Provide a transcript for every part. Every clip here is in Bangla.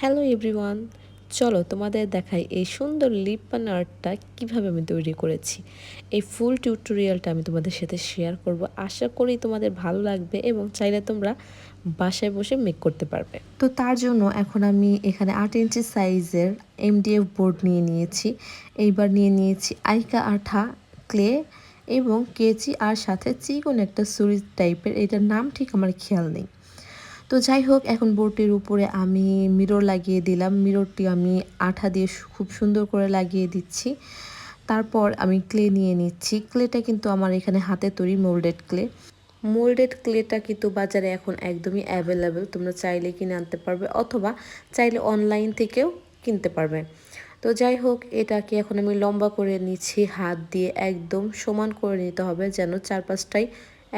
হ্যালো এভরিওয়ান, চলো তোমাদের দেখাই এই সুন্দর লিপ বান আর্টটা কীভাবে আমি তৈরি করেছি। এই ফুল টিউটোরিয়ালটা আমি তোমাদের সাথে শেয়ার করব। আশা করি তোমাদের ভালো লাগবে এবং চাইলে তোমরা বাসায় বসে মেক করতে পারবে। তো তার জন্য এখন আমি এখানে আট ইঞ্চি সাইজের এমডিএফ বোর্ড নিয়ে নিয়েছি। এইবার নিয়ে নিয়েছি আইকা আঠা ক্লে এবং কেচি আর সাথে চিকন একটা সুরিজ টাইপের এটার নাম ঠিক আমার খেয়াল নেই। তো যাই হোক, এখন বোর্ডটির উপরে আমি মিরর লাগিয়ে দিলাম। মিররটি আমি আঠা দিয়ে খুব সুন্দর করে লাগিয়ে দিচ্ছি। তারপর আমি ক্লে নিয়ে নিচ্ছি। ক্লেটা কিন্তু আমার এখানে হাতে তৈরি মোল্ডেড ক্লে মোল্ডেড ক্লেটা কিন্তু বাজারে এখন একদমই অ্যাভেলেবেল তোমরা চাইলে কিনে আনতে পারবে অথবা চাইলে অনলাইন থেকেও কিনতে পারবে। তো যাই হোক, এটাকে এখন আমি লম্বা করে নিচ্ছি। হাত দিয়ে একদম সমান করে নিতে হবে যেন চারপাশটাই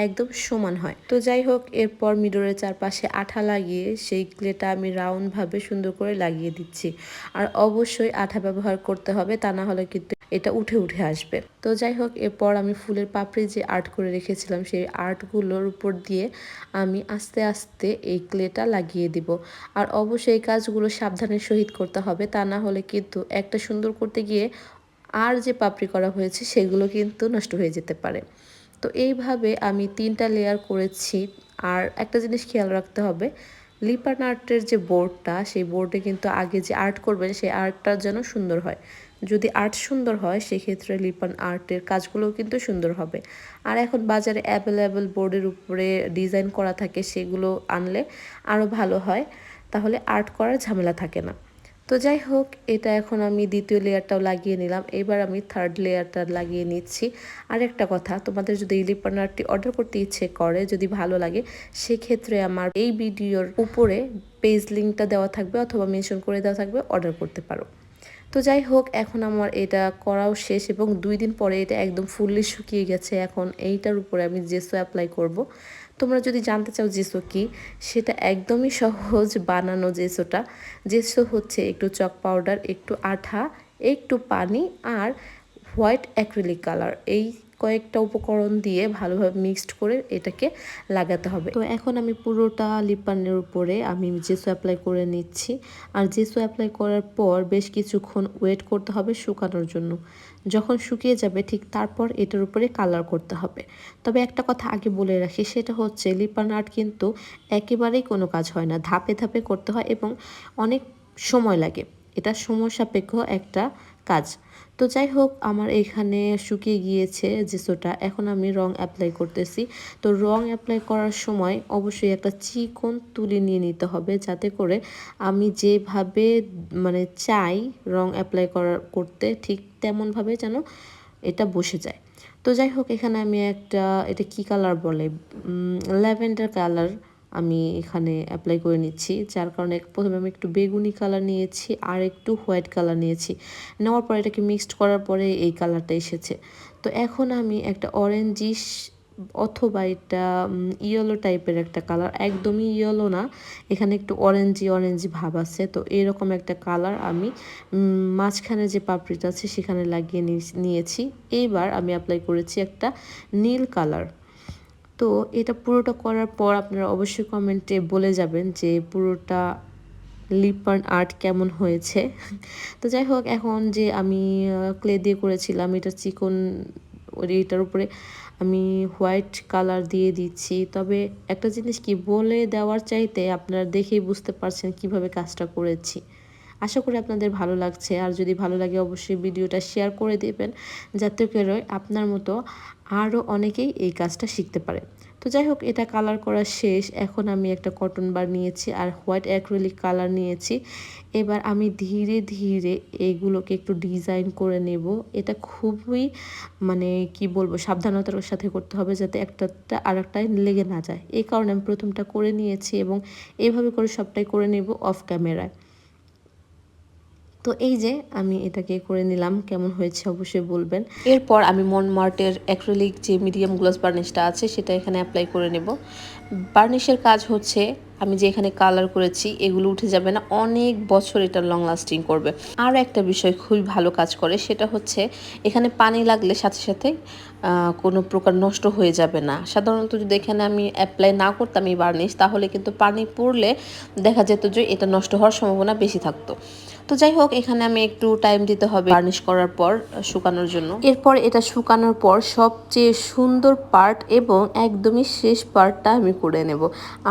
একদম সমান হয়। তো যাই হোক, এরপর মিডরের চারপাশে আঠা লাগিয়ে সেই ক্লেটা আমি রাউন্ডভাবে সুন্দর করে লাগিয়ে দিচ্ছি। আর অবশ্যই আঠা ব্যবহার করতে হবে, তা না হলে কিন্তু এটা উঠে উঠে আসবে। তো যাই হোক, এরপর আমি ফুলের পাপড়ি যে আর্ট করে রেখেছিলাম, সেই আর্টগুলোর উপর দিয়ে আমি আস্তে আস্তে এই ক্লেটা লাগিয়ে দিব। আর অবশ্যই এই কাজগুলো সাবধানের সহিত করতে হবে, তা না হলে কিন্তু একটা সুন্দর করতে গিয়ে আর যে পাপড়ি করা হয়েছে, সেগুলো কিন্তু নষ্ট হয়ে যেতে পারে। তো এইভাবে আমি তিনটা লেয়ার করেছি। আর একটা জিনিস খেয়াল রাখতে হবে লিপান আর্টের যে বোর্ডটা সেই বোর্ডে কিন্তু আগে যে আর্ট করবেন, সেই আর্টটা যেন সুন্দর হয়। যদি আর্ট সুন্দর হয়, সেক্ষেত্রে লিপান আর্টের কাজগুলোও কিন্তু সুন্দর হবে। আর এখন বাজারে অ্যাভেলেবেল বোর্ডের উপরে ডিজাইন করা থাকে, সেগুলো আনলে আরও ভালো হয়। তাহলে আর্ট করার ঝামেলা থাকে না। তো যাই হোক, এটা এখন আমি দ্বিতীয় লেয়ারটাও লাগিয়ে নিলাম। এবার আমি থার্ড লেয়ারটা লাগিয়ে নিচ্ছি। আর একটা কথা, তোমাদের যদি এই লিপার্নারটি অর্ডার করতে ইচ্ছে করে, যদি ভালো লাগে, সেক্ষেত্রে আমার এই ভিডিওর উপরে পেজ লিঙ্কটা দেওয়া থাকবে অথবা মেনশন করে দেওয়া থাকবে অর্ডার করতে পারো। তো যাই হোক, এখন আমার এটা করাও শেষ এবং দুই দিন পরে এটা একদম ফুললি শুকিয়ে গেছে। এখন এইটার উপরে আমি জেসো অ্যাপ্লাই করব। তোমরা যদি জানতে চাও জেসো কি, সেটা একদমই সহজ বানানো জেসোটা। জেসো হচ্ছে একটু চক পাউডার একটু আঠা, একটু পানি আর হোয়াইট অ্যাক্রিলিক কালার এই কয়েকটা উপকরণ দিয়ে ভালোভাবে মিক্সড করে এটাকে লাগাতে হবে। তো এখন আমি পুরোটা লিপানের উপরে আমি জেসু অ্যাপ্লাই করে নিচ্ছি। আর জেসু অ্যাপ্লাই করার পর বেশ কিছুক্ষণ ওয়েট করতে হবে শুকানোর জন্য। যখন শুকিয়ে যাবে ঠিক তারপর এটার উপরে কালার করতে হবে। তবে একটা কথা আগে বলে রাখি, সেটা হচ্ছে লিপান আর্ট কিন্তু একেবারেই কোনো কাজ হয় না। ধাপে ধাপে করতে হয় এবং অনেক সময় লাগে। এটা সময় সাপেক্ষ একটা কাজ। তো যাই হোক আমার এখানে শুকিয়ে গিয়েছে জেসোটা। এখন আমি রং অ্যাপ্লাই করতেছি। তো রং অ্যাপ্লাই করার সময় অবশ্যই একটা চিকন তুলি নিয়ে নিতে হবে যাতে করে আমি যেভাবে মানে চাই রং অ্যাপ্লাই করার করতে ঠিক তেমনভাবে যেন এটা বসে যায়। তো যাই হোক এখানে আমি একটা, এটা কি কালার বলে? ল্যাভেন্ডার কালার আমি এখানে অ্যাপ্লাই করে নিচ্ছি, যার কারণে প্রথমে আমি একটু বেগুনি কালার নিয়েছি আর একটু হোয়াইট কালার নিয়েছি। নেওয়ার পরে এটাকে মিক্সড করার পরে এই কালারটা এসেছে। তো এখন আমি একটা অরেঞ্জিস অথবা এটা ইয়েলো টাইপের একটা কালার একদমই ইয়েলো না, এখানে একটু অরেঞ্জি অরেঞ্জি ভাব আছে। তো এরকম একটা কালার আমি মাঝখানে যে পাপড়িটা আছে সেখানে লাগিয়ে নিয়েছি। এইবার আমি অ্যাপ্লাই করেছি একটা নীল কালার তো এটা পুরোটা করার পর আপনারা অবশ্যই কমেন্টে বলে যাবেন যে পুরোটা লিপার্ন আর্ট কেমন হয়েছে। তো যাই হোক, এখন যে আমি ক্লে দিয়ে করেছিলাম, এটা চিকন এটার উপরে আমি হোয়াইট কালার দিয়ে দিচ্ছি। তবে একটা জিনিস কি, বলে দেওয়ার চাইতে আপনারা দেখেই বুঝতে পারছেন কীভাবে কাজটা করেছি। আশা করি আপনাদের ভালো লাগছে। আর যদি ভালো লাগে, অবশ্যই ভিডিওটা শেয়ার করে দেবেন, যাতে করে আপনার মতো আরও অনেকেই এই কাজটা শিখতে পারে। তো যাই হোক, এটা কালার করা শেষ। এখন আমি একটা কটন বার নিয়েছি আর হোয়াইট অ্যাক্রিলিক কালার নিয়েছি। এবার আমি ধীরে ধীরে এইগুলোকে একটু ডিজাইন করে নেব। এটা খুবই মানে কি বলব, সাবধানতার সাথে করতে হবে যাতে একটাটা আর একটাই লেগে না যায়। এই কারণে আমি প্রথমটা করে নিয়েছি এবং এইভাবে করে সবটাই করে নেব অফ ক্যামেরায় তো এই যে আমি এটাকে করে নিলাম, কেমন হয়েছে অবশ্যই বলবেন। এরপর আমি মন মার্টের অ্যাক্রিলিক যে মিডিয়াম গ্লাস বার্নিশটা আছে, সেটা এখানে অ্যাপ্লাই করে নেব। বার্নিশের কাজ হচ্ছে, আমি যে এখানে কালার করেছি, এগুলো উঠে যাবে না, অনেক বছর এটা লং লাস্টিং করবে। আর একটা বিষয় খুবই ভালো কাজ করে, সেটা হচ্ছে এখানে পানি লাগলে সাথে সাথে কোনো প্রকার নষ্ট হয়ে যাবে না। সাধারণত যদি এখানে আমি অ্যাপ্লাই না করতাম এই বার্নিশ তাহলে কিন্তু পানি পড়লে দেখা যেত যে এটা নষ্ট হওয়ার সম্ভাবনা বেশি থাকতো। তো যাই হোক, এখানে আমি একটু টাইম দিতে হবে বার্নিশ করার পর শুকানোর জন্য। এরপর এটা শুকানোর পর সবচেয়ে সুন্দর পার্ট এবং একদমই শেষ পার্টটা আমি করে নেব।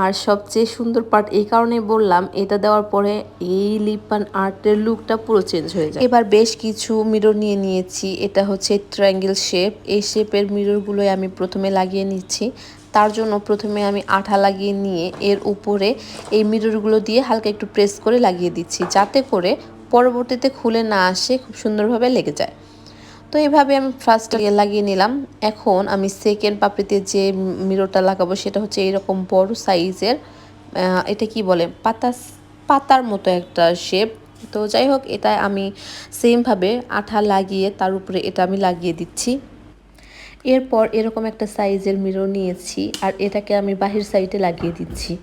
আর সবচেয়ে সুন্দর পার্ট এই কারণে বললাম, এটা দেওয়ার পরে এই লিপান আর্টের লুকটা পুরো চেঞ্জ হয়ে যায়। এবার বেশ কিছু মিরর নিয়ে নিয়েছি। এটা হচ্ছে ট্রায়াঙ্গেল শেপ এই শেপের মিররগুলোই আমি প্রথমে লাগিয়ে নিচ্ছি। তার জন্য প্রথমে আমি আঠা লাগিয়ে নিয়ে এর উপরে এই মিররগুলো দিয়ে হালকা একটু প্রেস করে লাগিয়ে দিচ্ছি, যাতে করে পরবর্তীতে খুলে না আসে, খুব সুন্দরভাবে লেগে যায়। তো এইভাবে আমি ফার্স্ট লাগিয়ে নিলাম। এখন আমি সেকেন্ড পাপড়িতে যে মিররটা লাগাবো সেটা হচ্ছে এরকম বড় সাইজের এটা কি বলে? পাতা, পাতার মতো একটা শেপ তো যাই হোক এটা আমি সেমভাবে আঠা লাগিয়ে তার উপরে এটা আমি লাগিয়ে দিচ্ছি। এরপর এরকম একটা সাইজের মিরর নিয়েছি আর এটাকে আমি বাহির সাইডে লাগিয়ে দিচ্ছি।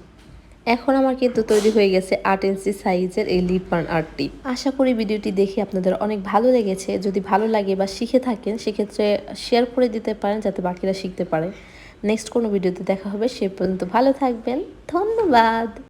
এখন আমার কিন্তু তৈরি হয়ে গেছে আট ইঞ্চি সাইজের এই লিপ বার্ন আর্টটি আশা করি ভিডিওটি দেখে আপনাদের অনেক ভালো লেগেছে। যদি ভালো লাগে বা শিখে থাকেন, সেক্ষেত্রে শেয়ার করে দিতে পারেন যাতে বাকিরা শিখতে পারে। নেক্সট কোনো ভিডিওতে দেখা হবে, সে পর্যন্ত ভালো থাকবেন। ধন্যবাদ!